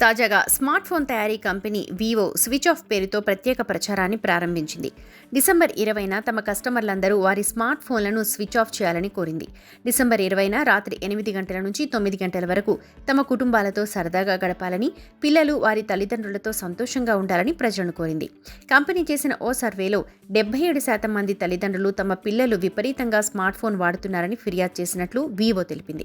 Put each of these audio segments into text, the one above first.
తాజాగా smart phone తయారీ company Vivo switch off పేరుతో ప్రత్యేక ప్రచారాన్ని ప్రారంభించింది. డిసెంబర్ ఇరవైన తమ కస్టమర్లందరూ వారి స్మార్ట్ ఫోన్లను స్విచ్ ఆఫ్ చేయాలని కోరింది. డిసెంబర్ ఇరవైన రాత్రి ఎనిమిది గంటల నుంచి తొమ్మిది గంటల వరకు తమ కుటుంబాలతో సరదాగా గడపాలని పిల్లలు వారి తల్లిదండ్రులతో సంతోషంగా ఉండాలని ప్రజలను కోరింది. కంపెనీ చేసిన ఓ సర్వేలో డెబ్బై ఏడు శాతం మంది తల్లిదండ్రులు తమ పిల్లలు విపరీతంగా స్మార్ట్ ఫోన్ వాడుతున్నారని ఫిర్యాదు చేసినట్లు వివో తెలిపింది.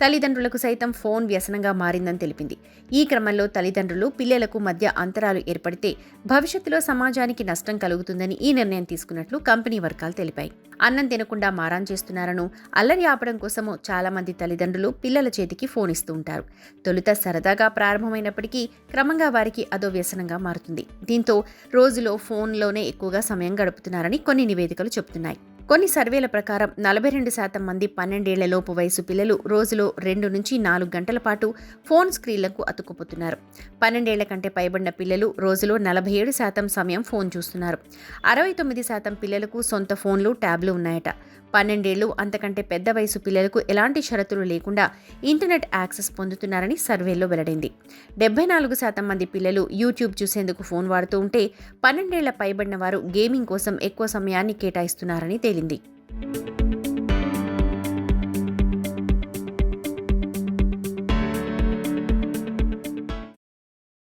తల్లిదండ్రులకు సైతం ఫోన్ వ్యసనంగా మారిందని తెలిపింది. ఈ క్రమంలో తల్లిదండ్రులు పిల్లలకు మధ్య అంతరాలు ఏర్పడితే భవిష్యత్తులో సమాజానికి నష్టం కలుగుతుందని ఈ నిర్ణయం తీసుకున్నట్లు కంపెనీ వర్గాలు తెలిపాయి. అన్నం తినకుండా మారాన్ చేస్తున్నారను అల్లరి ఆపడం కోసము చాలా మంది తల్లిదండ్రులు పిల్లల చేతికి ఫోన్ ఇస్తూ ఉంటారు. తొలుత సరదాగా ప్రారంభమైనప్పటికీ క్రమంగా వారికి అదో వ్యసనంగా మారుతుంది. దీంతో రోజులో ఫోన్లోనే ఎక్కువగా సమయం గడుపుతున్నారని కొన్ని నివేదికలు చెబుతున్నాయి. కొన్ని సర్వేల ప్రకారం నలభై రెండు శాతం మంది పన్నెండేళ్ళలోపు వయసు పిల్లలు రోజులో రెండు నుంచి నాలుగు గంటల పాటు ఫోన్ స్క్రీన్లకు అతుక్కుపోతున్నారు. పన్నెండేళ్ళ కంటే పైబడిన పిల్లలు రోజులో నలభై ఏడు శాతం సమయం ఫోన్ చూస్తున్నారు. అరవై తొమ్మిది శాతం పిల్లలకు సొంత ఫోన్లు ట్యాబ్లు ఉన్నాయట. పన్నెండేళ్ళు అంతకంటే పెద్ద వయసు పిల్లలకు ఎలాంటి షరతులు లేకుండా ఇంటర్నెట్ యాక్సెస్ పొందుతున్నారని సర్వేలో వెల్లడైంది. డెబ్బై నాలుగు శాతం మంది పిల్లలు యూట్యూబ్ చూసేందుకు ఫోన్ వాడుతూ ఉంటే పన్నెండేళ్ళ పైబడిన వారు గేమింగ్ కోసం ఎక్కువ సమయాన్ని కేటాయిస్తున్నారని తేలింది.